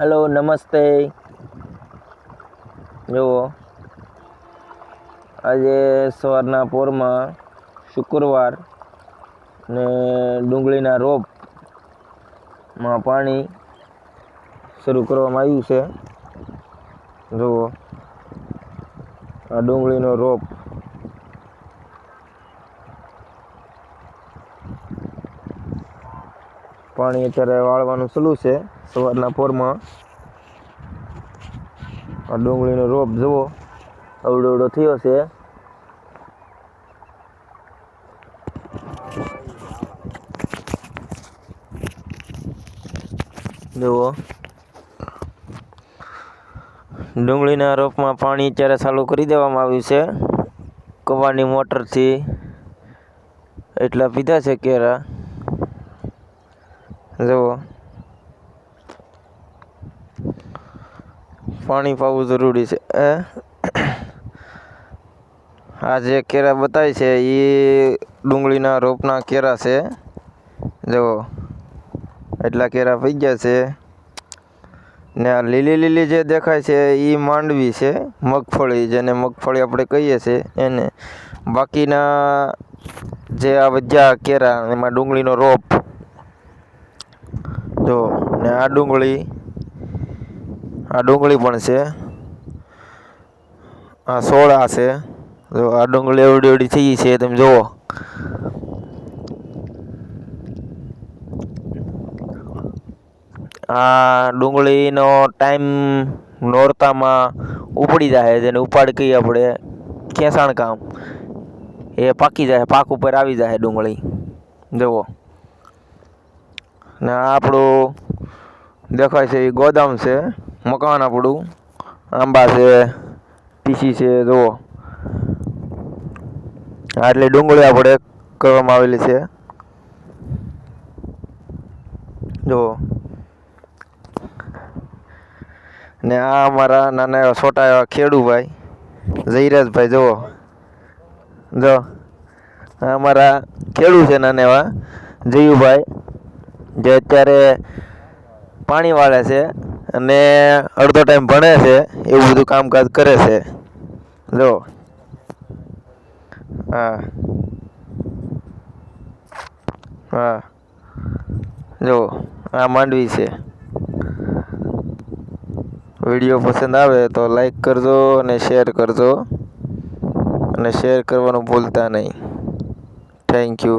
Hello, નમસ્તે. જુઓ. આજે સવારના પોરમાં શુક્રવાર ને ડુંગળીના રોપમાં પાણી શરૂ કરવામાં આવ્યું છે. જુઓ. આ ડુંગળીનો રોપ પાણી અત્યારે વાળવાનું સલું છે સવારના પોરમાં. આ ડુંગળીનો રોપ જુઓ અવડો અવડો થયો છે. જુઓ. ડુંગળીના રોપમાં પાણી અત્યારે ચાલુ કરી દેવામાં આવ્યું છે. કવાની મોટરથી એટલા પીધા છે કેરા. જુઓ. પાણી પાવું જરૂરી છે આ જે કેરા બતાવી છે એ ડુંગળીના રોપના કેરા છે. જુઓ. એટલા કેરા પી ગયા છે. ને આ લીલી લીલી જે દેખાય છે એ માંડવી છે, મગફળી, જેને મગફળી આપણે કહીએ છીએ એને. બાકીના જે આ બધા કેરા, એમાં ડુંગળીનો રોપ જો, ને આ ડુંગળી આ ડુંગળી પણ છે. આ સોળા છે. જો, આ ડુંગળી એવડી એવડી થઈ છે, તમે જુઓ. આ ડુંગળીનો ટાઈમ નોરતામાં ઉપડી જાય જેને ઉપાડ કહીએ આપણે. ખેંચાણ કામ. એ પાકી જાય, પાક ઉપર આવી જાય ડુંગળી. જુઓ. ને આપણું દેખાય છે એ ગોદામ છે, મકાન આપણું, આંબા છે ટીસી છે, જુઓ. આટલી ડુંગળી આપણે કરવામાં આવેલી છે. જુઓ. ને આ અમારા નાના એવા છોટા એવા ખેડૂભાઈ, જયરાજભાઈ, જુઓ. જો. અમારા ખેડૂ છે નાના એવા, જયુભાઈ. જે અત્યારે પાણી વાળે છે અને અડધો ટાઈમ ભણે છે, એવું બધું કામકાજ કરે છે. જો. હા. હા. જો, આ માંડવી છે. વીડિયો પસંદ આવે તો લાઈક કરજો અને શેર કરજો. અને શેર કરવાનું ભૂલતા નહીં. Thank you